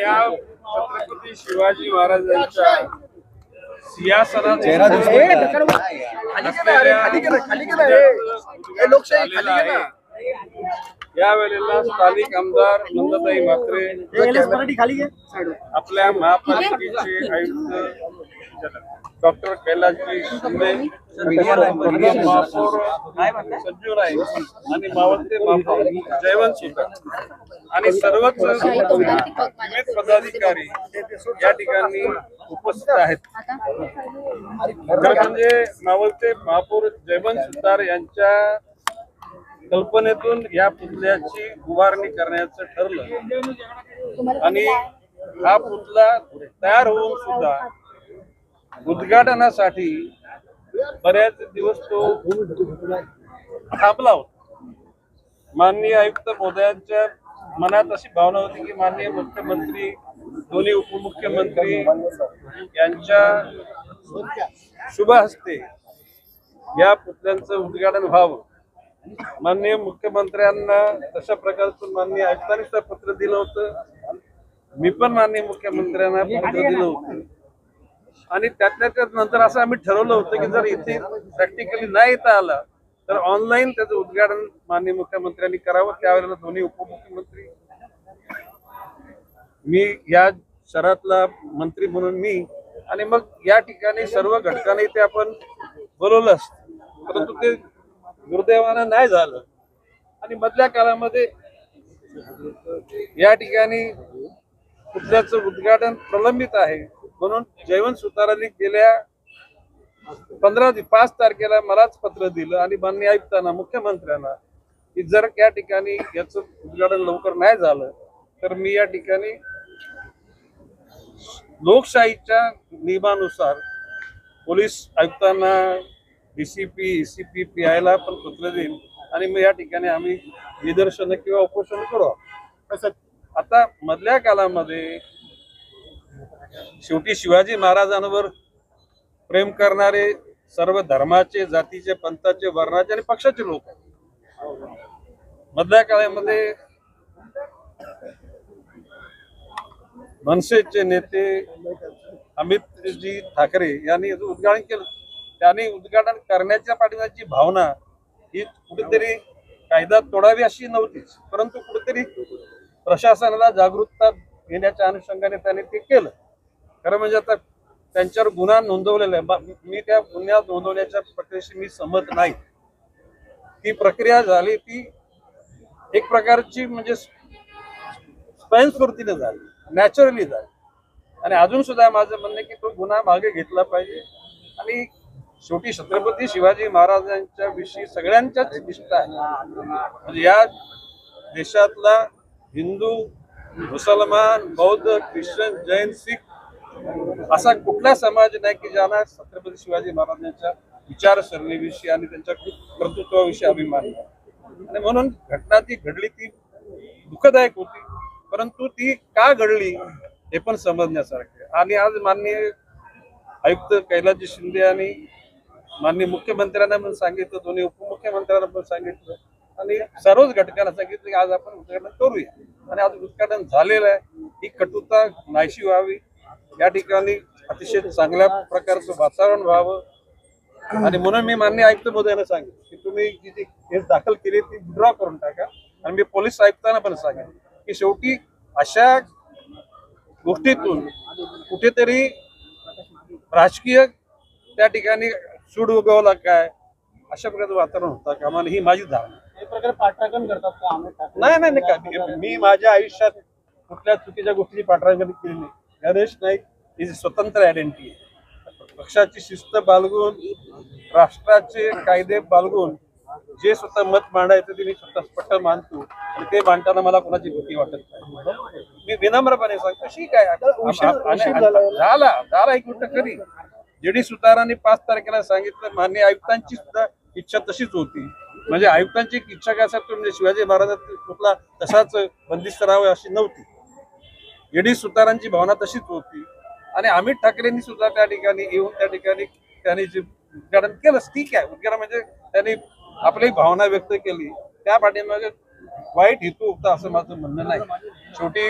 या छत्रपती शिवाजी महाराजांच्या सिंहासनात चेहरा हे. यावेळेला स्थानिक आमदार नंदताई म्हात्रे आपल्या महापालिकेचे आयुक्त डॉक्टर कैलासजी शिंदे महापौर संजू राय आणि मावळते महापौर जयवंत सुतार आणि सर्वच विविध पदाधिकारी या ठिकाणी उपस्थित आहेत. खरं म्हणजे मावळते महापौर जयवंत सुतार यांच्या कल्पनेतून या पुतळ्याची उभारणी करण्याचं ठरलं. आणि हा पुतळा तयार होऊन सुद्धा उद्घाटनासाठी बऱ्याच दिवस तो थांबला होता. माननीय आयुक्त महोदयांच्या मनात अशी भावना होती की माननीय मुख्यमंत्री दोन्ही उपमुख्यमंत्री यांच्या शुभ हस्ते या पुतळ्यांचं उद्घाटन व्हावं. माननीय मुख्यमंत्र्यांना तशा प्रकारचं माननीय आयुक्तांनी पत्र दिलं होतं. मी पण माननीय मुख्यमंत्र्यांना पत्र दिलं होतं. आणि त्यातल्या त्यात नंतर असं आम्ही ठरवलं होतं की जर इथे प्रॅक्टिकली नाही येता आलं तर ऑनलाईन त्याचं उद्घाटन माननीय मुख्यमंत्र्यांनी करावं. त्यावेळेला दोन्ही उपमुख्यमंत्री मी या शहरातला मंत्री म्हणून मी आणि मग या ठिकाणी सर्व घटकांनी ते आपण बोलवलं असत. परंतु ते दुर्दैवानं नाही झालं. आणि मधल्या काळामध्ये या ठिकाणी पुतळ्याचं उद्घाटन प्रलंबित आहे. म्हणून जयवंत सुतारांनी गेल्या पंधरा पाच तारखेला मलाच पत्र दिलं आणि मान्य आयुक्तांना मुख्यमंत्र्यांना की जर या ठिकाणी याचं उद्घाटन लवकर नाही झालं तर मी या ठिकाणी लोकशाहीच्या नियमानुसार पोलीस आयुक्तांना डीसीपी एसीपी पी आयला पण पत्र देईन आणि मग या ठिकाणी आम्ही निदर्शन किंवा उपोषण करू. आता मधल्या काळामध्ये शेवटी शिवाजी महाराजांवर प्रेम करणारे सर्व धर्माचे जातीचे पंथाचे वर्णाचे आणि पक्षाचे लोक मधल्या काळामध्ये मनसेचे नेते अमितजी ठाकरे यांनी उद्घाटन केलं त्यांनी उद्घाटन करण्याच्या पाठिंबाची भावना ही कुठेतरी कायदा तोडावी अशी नव्हतीच परंतु कुठेतरी प्रशासनाला जागरूकता घेण्याच्या अनुषंगाने त्यांनी ते केलं. खरं म्हणजे आता त्यांच्यावर गुन्हा नोंदवलेला आहे. मी त्या गुन्ह्यात नोंदवण्याच्या प्रक्रियेशी मी सहमत नाही. ती प्रक्रिया झाली ती एक प्रकारची म्हणजे स्वयंस्फूर्तीने झाली नॅचरली झाली. आणि अजून सुद्धा माझं म्हणणं आहे की तो गुन्हा मागे घेतला पाहिजे. आणि शेवटी छत्रपती शिवाजी महाराजांच्या विषयी सगळ्यांच्याच निष्ठा आहे. म्हणजे या देशातला हिंदू मुसलमान बौद्ध ख्रिश्चन जैन सिख असा कुठला समाज नाही की ज्यांना छत्रपती शिवाजी महाराजांच्या विचारसरणीविषयी आणि त्यांच्या कर्तृत्वाविषयी अभिमान आणि म्हणून घटना ती घडली ती दुःखदायक होती. परंतु ती का घडली हे पण समजण्यासारखे आणि आज माननीय आयुक्त कैलासजी शिंदे आणि माननीय मुख्यमंत्र्यांना पण सांगितलं दोन्ही उपमुख्यमंत्र्यांना पण सांगितलं. आणि सर्वच घटकांना सांगितलं की आज आपण उद्घाटन करूया. आणि आज उद्घाटन झालेलं आहे. ही कटुता नाहीशी व्हावी. या ठिकाणी अतिशय चांगल्या प्रकारचं वातावरण व्हावं. आणि म्हणून मी मान्य आयुक्त महोदयांना सांगितलं की तुम्ही जी जी केस दाखल केली ती विड्रॉ करून टाका. आणि मी पोलीस आयुक्तांना पण सांगेन की शेवटी अशा गोष्टीतून कुठेतरी राजकीय त्या ठिकाणी सूड उगवला काय अशा प्रकारचं वातावरण होता कामा ही माझी धारणा. पाठराखण करतात का? नाही नाही मी- माझ्या आयुष्यात कुठल्या चुकीच्या गोष्टी पाठराखण केली नाही. गणेश नाईक ही स्वतंत्र आयडेंटिटी आहे. पक्षाची शिस्त बाळगून राष्ट्राचे कायदे बाळगून जे स्वतः मत मांडायचं ते मी स्वतः स्पष्ट मानतो. आणि ते मांडताना मला कोणाची भीती वाटत नाही. मी विनम्रपणे सांगतो आणि- उशीर झाला. झाला एक गोष्ट खरी जेडी सुतारांनी पाच तारखेला सांगितलं मान्य आयुक्तांची सुद्धा इच्छा तशीच होती. म्हणजे आयुक्तांची इच्छा काय असेल म्हणजे शिवाजी महाराजांचा कुठला तसाच बंदिस्त राहावं अशी नव्हती. जेडी सुतारांची भावना तशीच होती. आणि अमित ठाकरेंनी सुद्धा त्या ठिकाणी येऊन त्या ठिकाणी त्यांनी जे उद्घाटन केलं ठीक आहे. उद्घाटन म्हणजे त्यांनी आपली भावना व्यक्त केली. त्या पाठीमागे वाईट हेतू होता असं माझं म्हणणं नाही. शेवटी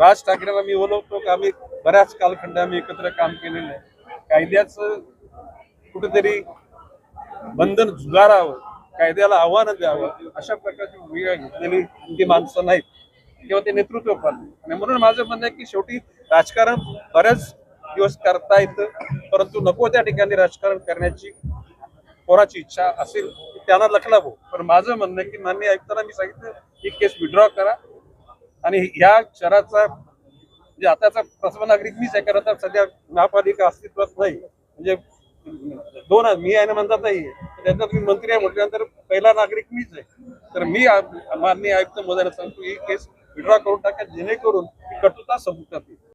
राज ठाकरेंना मी बोलवतो की? आम्ही बऱ्याच कालखंड आम्ही एकत्र काम केलेलं आहे. कायद्याचं कुठेतरी बंधन झुगारावं कायद्याला आव्हान द्यावं अशा प्रकारची भूमिका घेतलेली ती माणसं नाहीत. किंवा ते नेतृत्व पण. आणि म्हणून माझं म्हणणं आहे की शेवटी राजकारण बऱ्याच दिवस करता येतं परंतु नको त्या ठिकाणी राजकारण करण्याची कोणाची इच्छा असेल त्यांना लखलावं. पण माझं म्हणणं आहे की मान्य ऐकताना मी सांगितलं ही केस विड्रॉ करा. आणि ह्या शहराचा म्हणजे आताचा प्रथम नागरिक मीच आहे कारण आता सध्या महापालिका अस्तित्वात नाही. म्हणजे दोन मी आहे ना म्हणतात नाही त्याच्यात मी मंत्री आहे म्हटल्यानंतर पहिला नागरिक मीच आहे. तर मी आ- माननीय आयुक्त महोदयाला सांगतो ही केस विड्रॉ करून टाका जेणेकरून ही कटुता संपुष्टात येईल